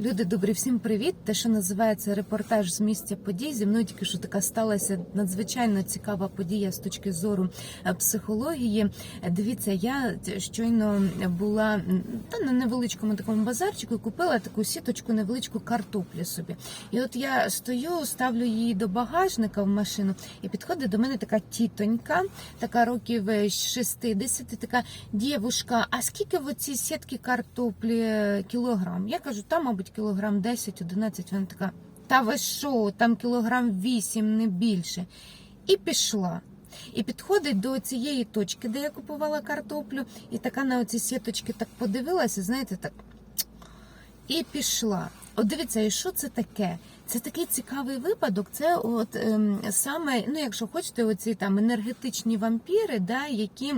Люди добрі, всім привіт! Те, що називається репортаж з місця подій. Зі мною тільки що така сталася надзвичайно цікава подія з точки зору е, психології. Е, Дивіться, я щойно була та на невеличкому такому базарчику купила таку сіточку, невеличку картоплі собі. І от я стою, ставлю її до багажника в машину, і підходить до мене така тітонька, така років е, 60, така дівушка. А скільки в оцій сітки картоплі е, кілограм? Я кажу, там, мабуть, кілограм 10-11. Вона така, та ви що, там кілограм 8, не більше. І пішла. І підходить до цієї точки, де я купувала картоплю, і така на оці сіточки так подивилася, знаєте, так і пішла. От дивіться, і що це таке? Це такий цікавий випадок. Це от ем, саме, ну якщо хочете, оці там енергетичні вампіри, да, які.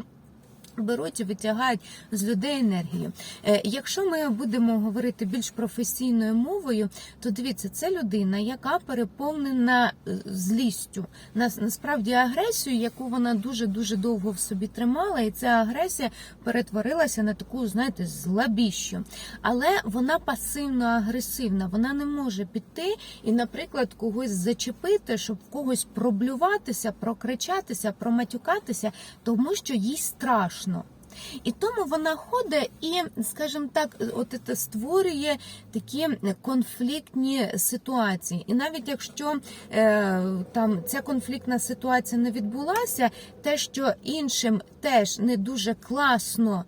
Беруть і витягають з людей енергію. Е, якщо ми будемо говорити більш професійною мовою, то дивіться, це людина, яка переповнена е, злістю, насправді агресію, яку вона дуже дуже довго в собі тримала, і ця агресія перетворилася на таку, знаєте, злабіщу. Але вона пасивно-агресивна, вона не може піти і, наприклад, когось зачепити, щоб когось проблюватися, прокричатися, проматюкатися, тому що їй страшно. І тому вона ходить і, скажімо так, от це створює такі конфліктні ситуації. І навіть якщо е, там ця конфліктна ситуація не відбулася, те, що іншим теж не дуже класно.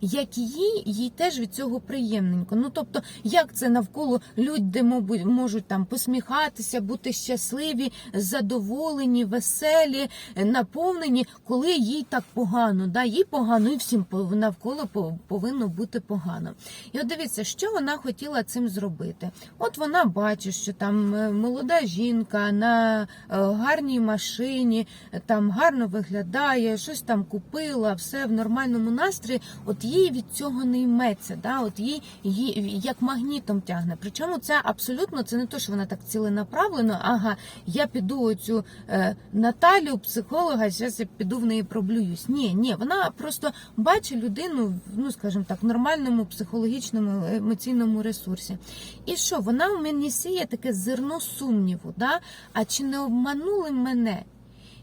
Як їй, їй теж від цього приємненько. Ну тобто, як це навколо люди можуть там посміхатися, бути щасливі, задоволені, веселі, наповнені, коли їй так погано. Да? Їй погано і всім навколо повинно бути погано. І от дивіться, що вона хотіла цим зробити. От вона бачить, що там е, молода жінка на е, гарній машині, е, там гарно виглядає, щось там купила, все в нормальному настрої. От їй від цього не йметься, да? от їй, їй як магнітом тягне. Причому це абсолютно це не то, що вона так ціленаправлено. Ага, я піду оцю е, Наталю, психолога, зараз я піду в неї проблююсь. Ні, ні, вона просто бачить людину, ну скажімо так, в нормальному психологічному емоційному ресурсі. І що вона в мені сіє таке зерно сумніву, да? а чи не обманули мене?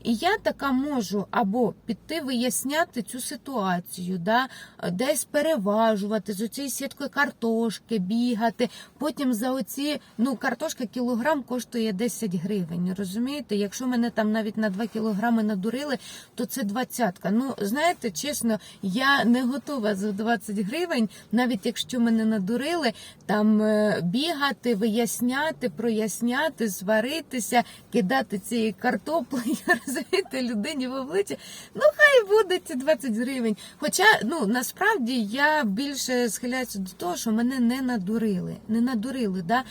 І я така можу або піти виясняти цю ситуацію, да, десь переважувати з оцією сіткою картошки, бігати. Потім за оці, ну, картошка кілограм коштує 10 гривень. Розумієте? Якщо мене там навіть на 2 кілограми надурили, то це двадцятка. Ну, знаєте, чесно, я не готова за 20 гривень, навіть якщо мене надурили, там е, бігати, виясняти, проясняти, сваритися, кидати цієї картоплею, розумієте, людині в обличчя. Ну, хай буде ці 20 гривень. Хоча, ну, насправді я більше схиляюся до того, що мене не надурили. Не надурили, да?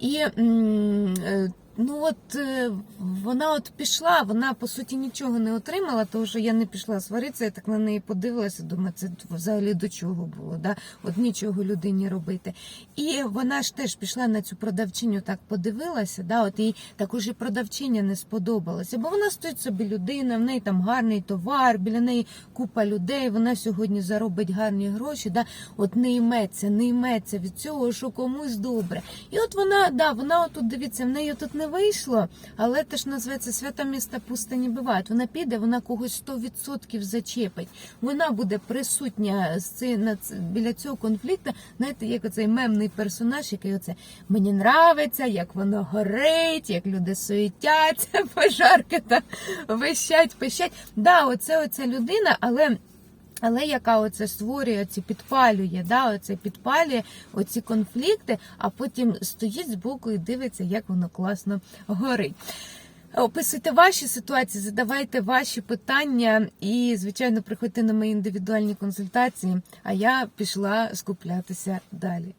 І е, ну от е, вона от пішла, вона по суті нічого не отримала, тому що я не пішла сваритися, я так на неї подивилася, думаю, це взагалі до чого було, да? от нічого людині робити. І вона ж теж пішла на цю продавчиню, так подивилася, да? от їй також і продавчиня не сподобалася, бо вона стоїть собі людина, в неї там гарний товар, біля неї купа людей, вона сьогодні заробить гарні гроші, да? от не йметься, не йметься від цього, що комусь добре. І от вона, да, вона отут дивіться, в неї тут не вийшло, але те ж називається свята міста пусте не бувають. Вона піде, вона когось 100% зачепить. Вона буде присутня з ци- на біля цього конфлікту. Знаєте, як оцей мемний персонаж, який оце мені нравиться, як воно горить, як люди суетяться, пожарки там вищать, пищать. Да, оце оця людина, але. Але яка оце створює, оці підпалює, да, оце підпалює оці конфлікти, а потім стоїть збоку і дивиться, як воно класно горить. Описуйте ваші ситуації, задавайте ваші питання і, звичайно, приходьте на мої індивідуальні консультації. А я пішла скуплятися далі.